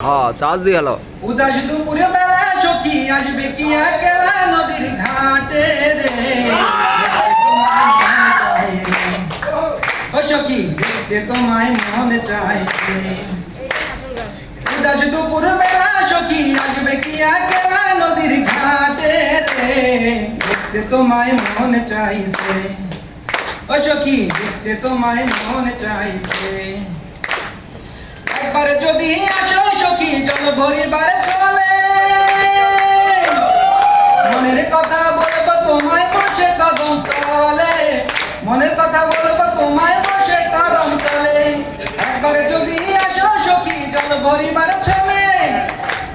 হ্যাঁ চার্জ দিয়ে গেল। উদাস দুপুরে বেলা সখী আসবে কি একলা নদীর ঘাটে রে? ও সখী, দেখতে তোমায় মন চাইছে উদাস দুপুর বেলা সখী আসবে কি একলা নদীর ঘাটে রে? দেখতে তোমায় মন চাইছে ও সখী, দেখতে তোমায় মন চাইছে একবার যদি আসো জল ভরিবার চলে মনের কথা বলব তোমায় বসে কদম মনের কথা বলব তোমায় বসে যদি আসো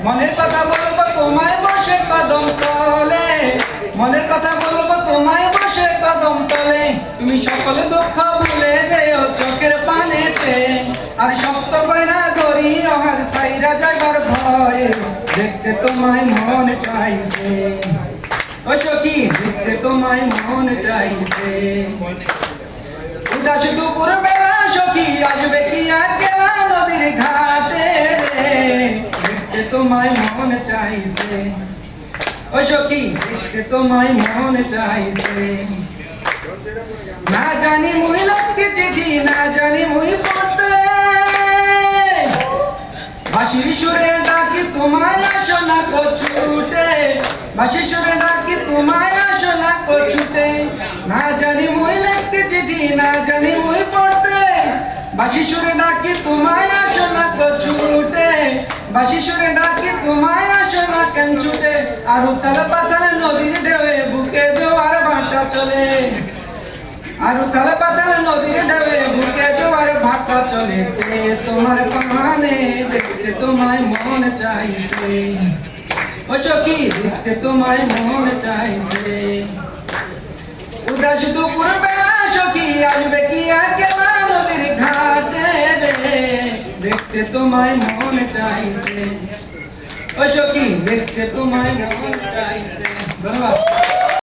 মনের কথা বলব তোমায় বসে কদম তলে। মনের কথা বলব তোমায় বসে কদম তুমি সকল দুঃখ ভুলে যেও চোখের পানেতে। আর শক্ত কইরা ধরি আমার সাইরা যাইবার ভয়ে দেখতে তোমায় মন চাইছে। ও দেখতে তোমায় মন চাইছে। উদাস দুপুর বেলা সখী আসবে কি একলা নদীর ঘাটে দেখতে তোমায় মন চাইছে। ও দেখতে তোমায় মন চাইছে। না জানি মুই লাগতে চিঠি, না জানি মুই পড়তে। বাসির সুরে তোমায় না কছুটে বাসির সুরে ডাকি তোমায় না কছুটে না জানি মুই লিখতে চিঠি, না জানি মুই পড়তে। বাসি সুরে তোমায় না কছুটে বাসি সুরে তোমায় না ছুটে আর উতাল পাতাল নদীর ঢেউয়ে বুকে জোয়ার ভাটা চলে। আর উতালে পাতালে নদীর দেখতে তোমায় মন চাইছে। ও চকি দেখতে তোমায় মন চাইছে। উদাস দুপুর বেলা সখী আসবে কি একলা নদীর ঘাটে রে। দেখতে তোমায় মন চাইছে। ও সখী দেখতে তোমায় মন চাইছে। ধন্যবাদ।